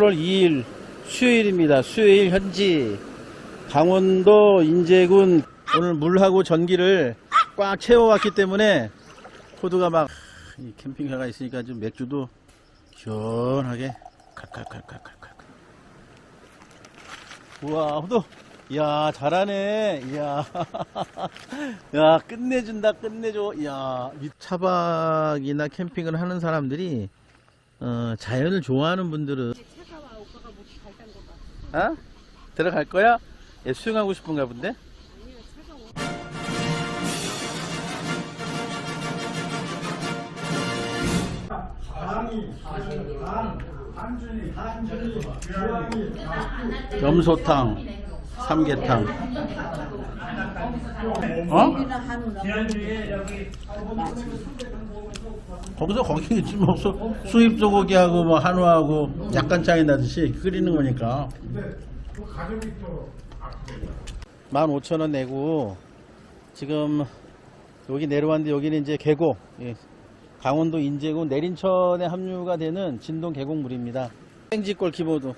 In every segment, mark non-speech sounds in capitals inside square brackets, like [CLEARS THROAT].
8월 2일 수요일입니다. 수요일 현지. 강원도 인제군 오늘 물하고 전기를 꽉 채워왔기 때문에 포도가 막 이 캠핑카가 있으니까 좀 맥주도 시원하게 칼칼칼칼칼칼. 우와 호도 이야 잘하네. 이야. [LAUGHS] 야 끝내준다 끝내줘. 이야 이 차박이나 캠핑을 하는 사람들이 어, 자연을 좋아하는 분들은 어? 들어갈 거야? 얘 수영하고 싶은가 본데? 염소탕, 삼계탕. 어? 거기서 거기 있지 [LAUGHS] 뭐 수, 수입 소고기하고 뭐 한우하고 약간 차이 나듯이 끓이는 거니까. 15,000원 내고 지금 여기 내려왔는데 여기는 이제 계곡 예, 강원도 인제군 내린천에 합류가 되는 진동 계곡물입니다 생지골 기모도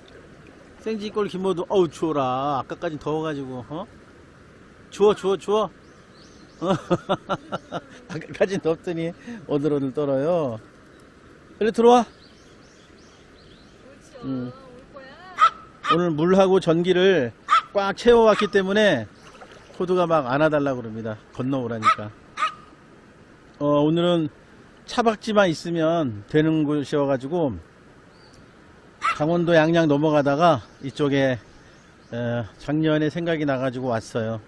생지골 기모도 어우 추워라 아까까지 더워가지고 어? 추워 추워 추워 어? [LAUGHS] 아까까지 덥더니 오늘 오늘 떨어요 빨리 들어와 음. 오늘 물하고 전기를 꽉 채워왔기 때문에 포도가 막 안아달라고 그럽니다. 건너오라니까. 어, 오늘은 차박지만 있으면 되는 곳이어가지고 강원도 양양 넘어가다가 이쪽에 어, 작년에 생각이 나가지고 왔어요.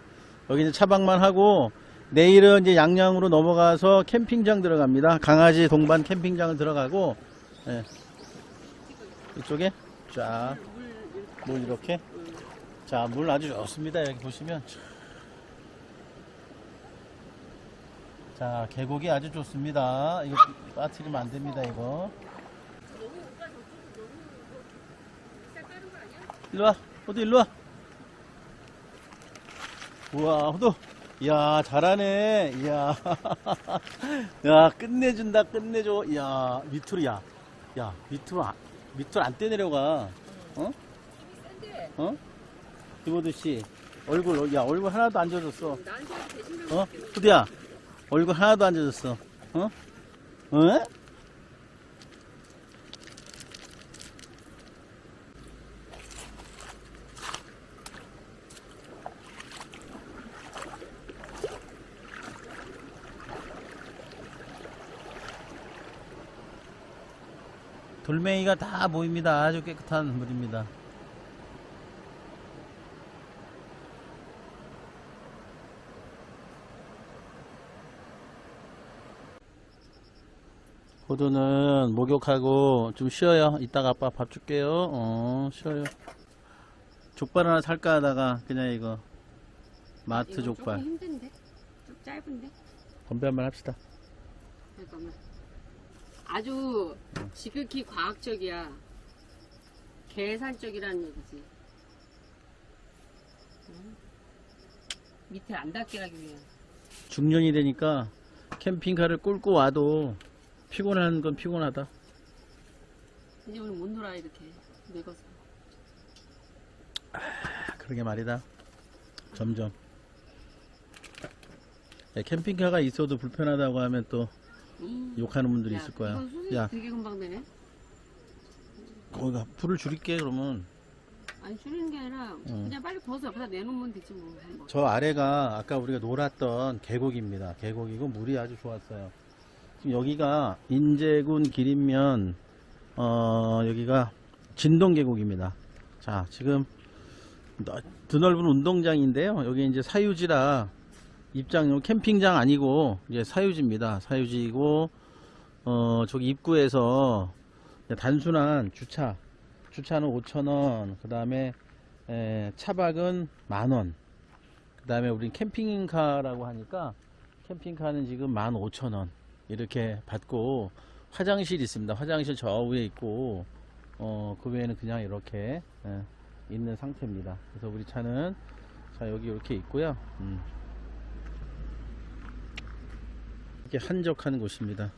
여기는 차박만 하고 내일은 이제 양양으로 넘어가서 캠핑장 들어갑니다. 강아지 동반 캠핑장을 들어가고 예. 이쪽에 쫙 물 이렇게. 자 물 아주 좋습니다. 여기 보시면. 자 계곡이 아주 좋습니다. 이거 빠뜨리면 안 됩니다 이거. 일로 와. 호두 일로 와. 우와 호두 이야 잘하네 이야 [LAUGHS] 야 끝내준다 끝내줘 이야 밑으로 야 야 밑으로 안- 밑으로 안 떼내려가 어? 어? 이모드 씨 얼굴 야 얼굴 하나도 안 젖었어 어? 후디야 얼굴 하나도 안 젖었어 어? 어? 돌멩이가 다 보입니다. 아주 깨끗한 물입니다. 호두는 목욕하고 좀 쉬어요. 이따가 아빠 밥 줄게요. 어, 쉬어요. 족발 하나 살까 하다가 그냥 이거 마트 이거 족발 조금 힘든데? 좀 짧은데? 건배 한번 합시다. 잠깐만. 아주 지극히 과학적이야. 계산적이라는 얘기지. 응? 밑에 안 닿게 하기 위해. 중년이 되니까 캠핑카를 끌고 와도 피곤한 건 피곤하다. 이제 오늘 못 놀아 이렇게 늙어서. 그러게 말이다. 점점. 야, 캠핑카가 있어도 불편하다고 하면 또 음. 욕하는 분들이 야, 있을 거야. 이건 수준이 야, 되게 금방 되네. 거기가 불을 줄일게 그러면. 아니 줄이는 게 아니라 그냥 빨리 벗어 옆에다 내놓으면 되지 뭐. 한번. 저 아래가 아까 우리가 놀았던 계곡입니다. 계곡이고 물이 아주 좋았어요. 지금 여기가 인제군 기린면 어 여기가 진동 계곡입니다. 자 지금 너- 드넓은 운동장인데요. 여기 이제 사유지라 입장 캠핑장 아니고 이제 사유지입니다. 사유지이고 어 저기 입구에서 단순한 주차 주차는 5,000원 그 다음에 차박은 만원 그 다음에 우린 캠핑카라고 하니까 캠핑카는 지금 15,000원 이렇게 받고 화장실 있습니다. 화장실 저 위에 있고 어, 그 외에는 그냥 이렇게 예, 있는 상태입니다. 그래서 우리 차는 자 여기 이렇게 있고요. 음. 이렇게 한적한 곳입니다.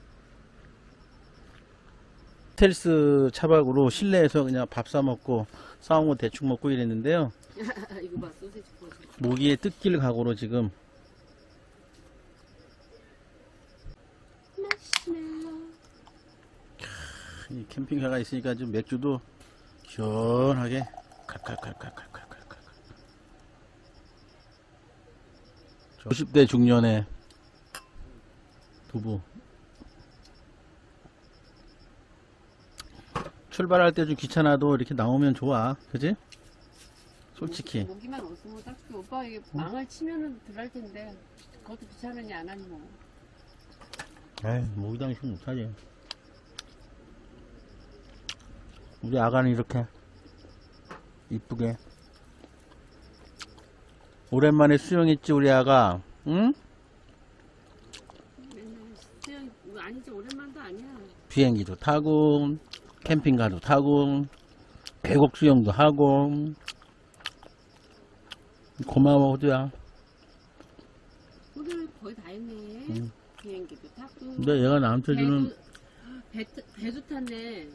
스텔스 차박으로 실내에서 그냥 밥 사 먹고 싸운 거 대충 먹고 이랬는데요. [LAUGHS] 이거 봐 소세지. 모기에 뜯길 각오로 지금. 이 캠핑카가 있으니까 좀 맥주도 시원하게 칼칼칼칼칼칼칼 50대 중년의 부부. 출발할 때 좀 귀찮아도 이렇게 나오면 좋아. 그지? 솔직히. 모기만 없으면 딱히 오빠 이게 망을 치면은 들어갈 텐데. 그것도 귀찮으니 안 하니 뭐. 에이. 모기당 식 못하지. 우리 아가는 이렇게 이쁘게. 오랜만에 수영했지 우리 아가. 응? 맨날 수영 이거 아니지 오랜만도 아니야. 비행기도 타고 캠핑카도 타고 계곡 수영도 하고 고마워 호두야 오늘 거의 다 했네. 응. 비행기도 타고. 근데 얘가 나한테 주는 배도, 배, 배도 탔네.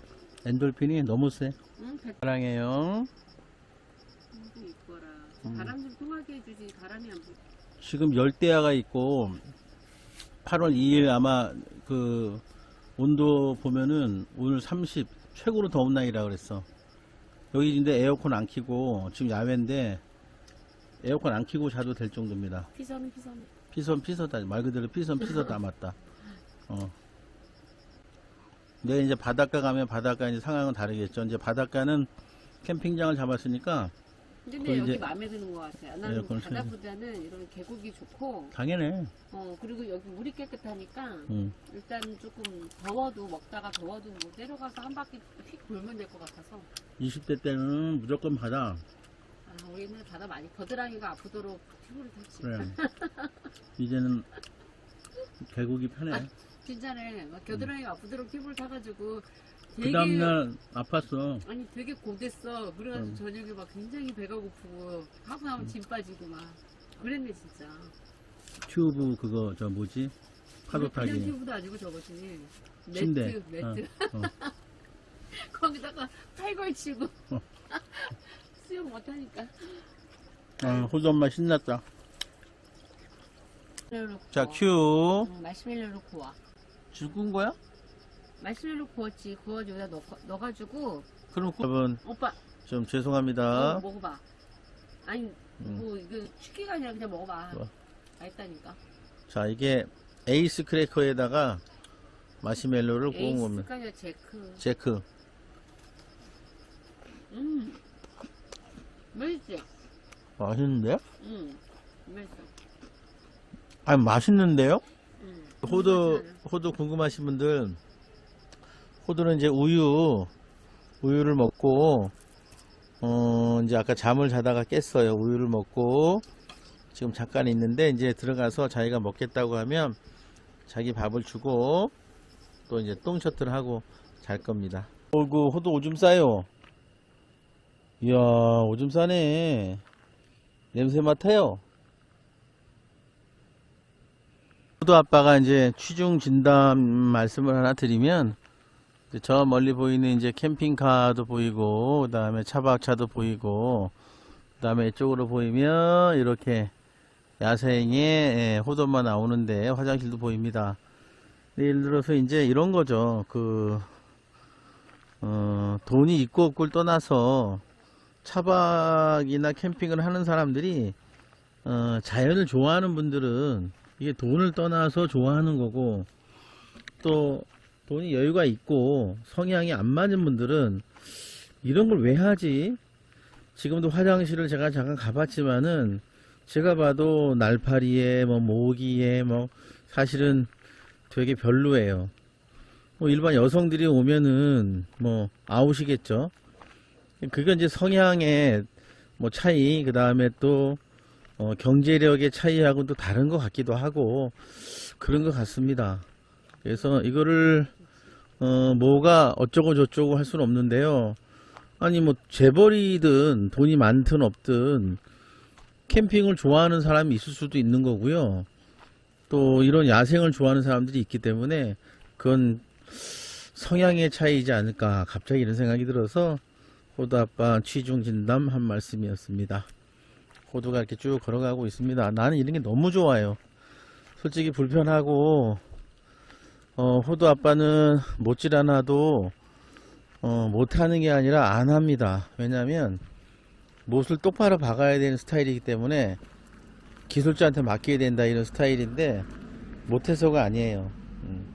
엔돌핀이 너무 세 응, 배 사랑해요 이뻐라. 음. 바람 좀 통하게 해주지. 바람이 안 불. 지금 열대야가 있고 8월 2일 아마 그 온도 보면은 오늘 30 최고로 더운 날이라 그랬어. 여기 근데 에어컨 안 켜고 지금 야외인데 에어컨 안 켜고 자도 될 정도입니다. 피서는 피서는. 피선 피서다 말 그대로 피선 피서다 맞다. 어. 근데 이제 바닷가 가면 바닷가 이제 상황은 다르겠죠. 이제 바닷가는 캠핑장을 잡았으니까 근데 여기 이제 마음에 드는 것 같아요. 나는 에어컨 바다보다는 이런 계곡이 좋고, 당연해. 어 그리고 여기 물이 깨끗하니까 응. 일단 조금 더워도 먹다가 더워도 뭐 내려가서 한 바퀴 휙 돌면 될 것 같아서. 20대 때는 무조건 바다. 아 우리는 바다 많이 겨드랑이가 아프도록 피부를 탔지. 그래. [LAUGHS] 이제는 계곡이 편해. 진짜네. 막 겨드랑이가 아프도록 피부를 타가지고 그 되게 다음날 아팠어. 아니 되게 고됐어. 그래가지고 음. 저녁에 막 굉장히 배가 고프고 하고 나면 짐 빠지고 막 그랬네 진짜. 튜브 그거 저 뭐지? 파도 그냥 타기. 튜브도 아니고 저거지. 매트 침대. 매트. 어, 어. [LAUGHS] 거기다가 팔 걸 치고 어. [LAUGHS] 수영 못하니까. 아, 호주 엄마 신났다. 마시멜로 자. 큐. 응, 마시멜로로 구워. 죽은 거야? 마시멜로 구웠지. 구워가지고 여기다 넣, 넣어 가지고 그럼 여러분 오빠 좀 어, 죄송합니다. 먹어봐. 아니 음. 뭐 이거 치기가 아니라 그냥 먹어봐. 좋아. 맛있다니까. 자, 이게 에이스 크래커에다가 마시멜로를 구운 겁니다. 에이스까지 제크. 제크. 음. 맛있지? 맛있는데요? 음. 맛있어. 아니, 맛있는데요? 음. 호두. 호두 궁금하신 분들, 호두는 이제 우유, 우유를 먹고, 어, 이제 아까 잠을 자다가 깼어요. 우유를 먹고, 지금 잠깐 있는데, 이제 들어가서 자기가 먹겠다고 하면, 자기 밥을 주고, 또 이제 똥 셔틀을 하고 잘 겁니다. 어이구, 호두 오줌 싸요. 이야, 오줌 싸네. 냄새 맡아요. 호두 아빠가 이제 취중 진단 말씀을 하나 드리면 저 멀리 보이는 이제 캠핑카도 보이고 그 다음에 차박차도 보이고 그 다음에 이쪽으로 보이면 이렇게 야생에 예, 호두만 나오는데 화장실도 보입니다. 예를 들어서 이제 이런 거죠. 그 어, 돈이 있고 없고를 떠나서 차박이나 캠핑을 하는 사람들이 어, 자연을 좋아하는 분들은 이게 돈을 떠나서 좋아하는 거고 또 돈이 여유가 있고 성향이 안 맞는 분들은 이런 걸 왜 하지? 지금도 화장실을 제가 잠깐 가봤지만은 제가 봐도 날파리에 뭐 모기에 뭐 사실은 되게 별로예요. 뭐 일반 여성들이 오면은 뭐 아웃이겠죠. 그건 이제 성향의 뭐 차이 그 다음에 또 어, 경제력의 차이하고는 또 다른 것 같기도 하고 그런 것 같습니다. 그래서 이거를 어, 뭐가 어쩌고 저쩌고 할 수는 없는데요. 아니 뭐 재벌이든 돈이 많든 없든 캠핑을 좋아하는 사람이 있을 수도 있는 거고요. 또 이런 야생을 좋아하는 사람들이 있기 때문에 그건 성향의 차이이지 않을까 갑자기 이런 생각이 들어서 호두 아빠 취중 진담 한 말씀이었습니다. 호두가 이렇게 쭉 걸어가고 있습니다. 나는 이런 게 너무 좋아요. 솔직히 불편하고 어, 호두 아빠는 못질 않아도 어, 못하는 게 아니라 안 합니다. 왜냐면 못을 똑바로 박아야 되는 스타일이기 때문에 기술자한테 맡겨야 된다 이런 스타일인데 못해서가 아니에요. 음.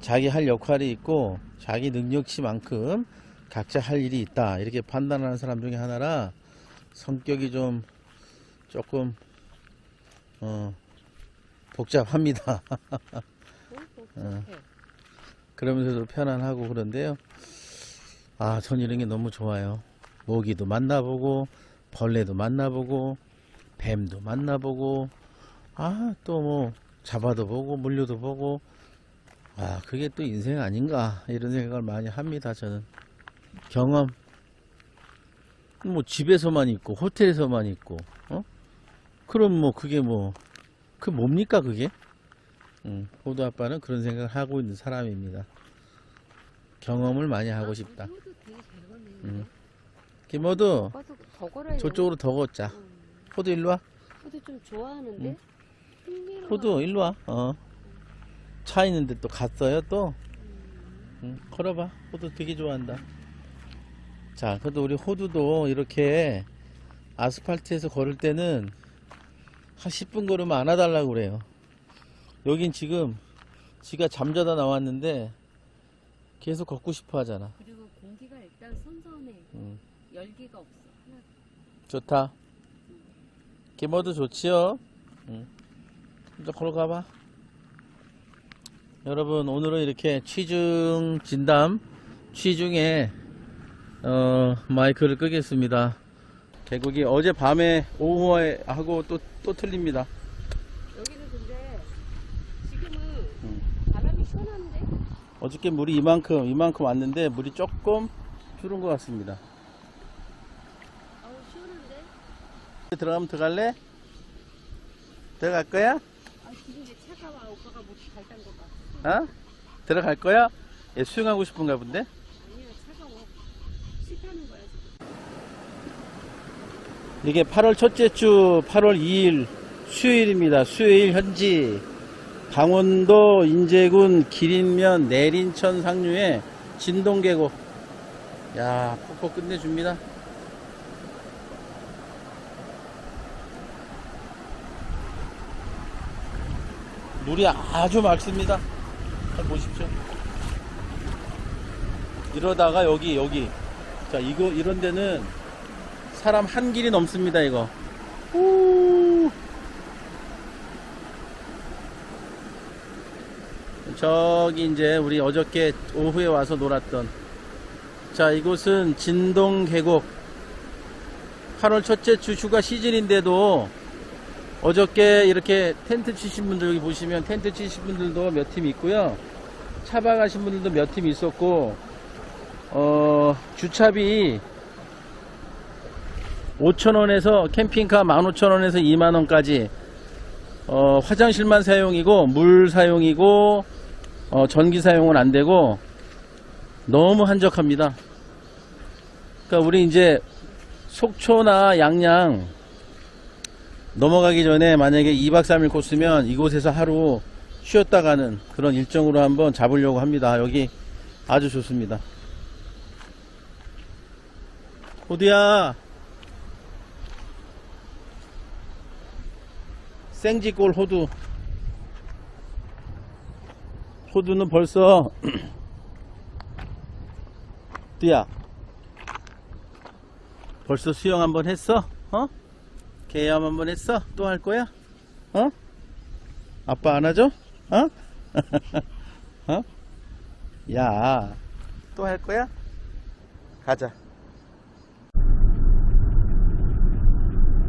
자기 할 역할이 있고 자기 능력치만큼 각자 할 일이 있다 이렇게 판단하는 사람 중에 하나라 성격이 좀 조금 어 복잡합니다. [LAUGHS] 어, 그러면서도 편안하고 그런데요. 아, 전 이런 게 너무 좋아요. 모기도 만나보고, 벌레도 만나보고, 뱀도 만나보고, 아, 또 뭐, 잡아도 보고, 물려도 보고, 아, 그게 또 인생 아닌가, 이런 생각을 많이 합니다, 저는. 경험. 뭐, 집에서만 있고, 호텔에서만 있고, 어? 그럼 뭐, 그게 뭐, 그 뭡니까, 그게? 음, 호두 아빠는 그런 생각을 하고 있는 사람입니다. 경험을 많이 하고 싶다. 음. 김호두, 더 저쪽으로 더 걷자. 음, 호두 일로 와. 호두 좀 좋아하는데? 음. 흥미로워. 호두 일로 와. 어. 차 있는데 또 갔어요 또. 음, 응, 걸어봐. 호두 되게 좋아한다. 자, 그래도 우리 호두도 이렇게 아스팔트에서 걸을 때는 한 10분 걸으면 안아달라고 그래요. 여긴 지금 지가 잠자다 나왔는데 계속 걷고 싶어 하잖아. 그리고 공기가 일단 선선해. 응. 열기가 없어. 하나 좋다. 김어도 좋지요? 응. 이제 걸어가봐. 여러분, 오늘은 이렇게 취중 진담, 취중에, 어, 마이크를 끄겠습니다. 계곡이 어제 밤에 오후에 하고 또, 또 틀립니다. 여기는 근데 지금은 음. 바람이 시원한데? 어저께 물이 이만큼, 이만큼 왔는데 물이 조금 줄은 것 같습니다. 아우 시원한데? 들어가면 들어갈래? 들어갈 거야? 아 지금 이제 차가 와 오빠가 못 갈단 거 봐. 어? 들어갈 거야? 얘 수영하고 싶은가 본데? 아니야 차가워. 싫다는 거야 지금. 이게 8월 첫째 주 8월 2일 수요일입니다. 수요일 현지 강원도 인제군 기린면 내린천 상류의 진동계곡. 야, 폭포 끝내줍니다. 물이 아주 맑습니다. 잘 보십시오. 이러다가 여기 여기 자 이거 이런 데는 사람 한 길이 넘습니다 이거 우. 저기 이제 우리 어저께 오후에 와서 놀았던 자 이곳은 진동 계곡. 8월 첫째 주 휴가 시즌인데도 어저께 이렇게 텐트 치신 분들 여기 보시면 텐트 치신 분들도 몇 팀 있고요. 차박 가신 분들도 몇 팀 있었고 어 주차비 5,000원에서 캠핑카 15,000원에서 2만원까지 어, 화장실만 사용이고 물 사용이고 어, 전기 사용은 안 되고 너무 한적합니다. 그러니까 우리 이제 속초나 양양 넘어가기 전에 만약에 2박 3일 코스면 이곳에서 하루 쉬었다 가는 그런 일정으로 한번 잡으려고 합니다. 여기 아주 좋습니다. 호두야 생지골 호두 호두는 벌써 [CLEARS THROAT] 뚜야 벌써 수영 한번 했어? 어? 개염 한번 했어? 또 할 거야? 어? 아빠 안아줘? 어? [LAUGHS] 어? 야, 또 할 거야? 가자.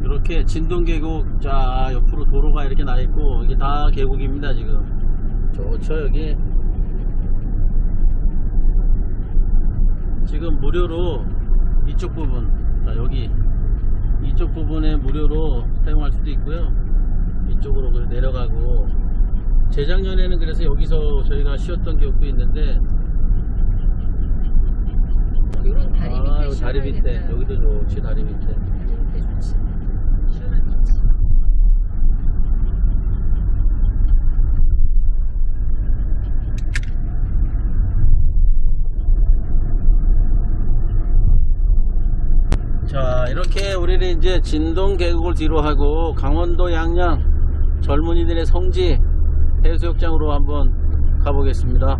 이렇게 진동 계곡 자 옆으로 도로가 이렇게 나 있고 이게 다 계곡입니다 지금 좋죠 여기 지금 무료로 이쪽 부분 자 여기 이쪽 부분에 무료로 사용할 수도 있고요 이쪽으로 내려가고 재작년에는 그래서 여기서 저희가 쉬었던 기억도 있는데 이런 다리 밑에 아, 다리 밑에. 여기도 좋지 다리 밑에. 다리 밑에 좋지. 시원하겠지. 자 이렇게 우리는 이제 진동 계곡을 뒤로 하고 강원도 양양 젊은이들의 성지 해수욕장으로 한번 가보겠습니다.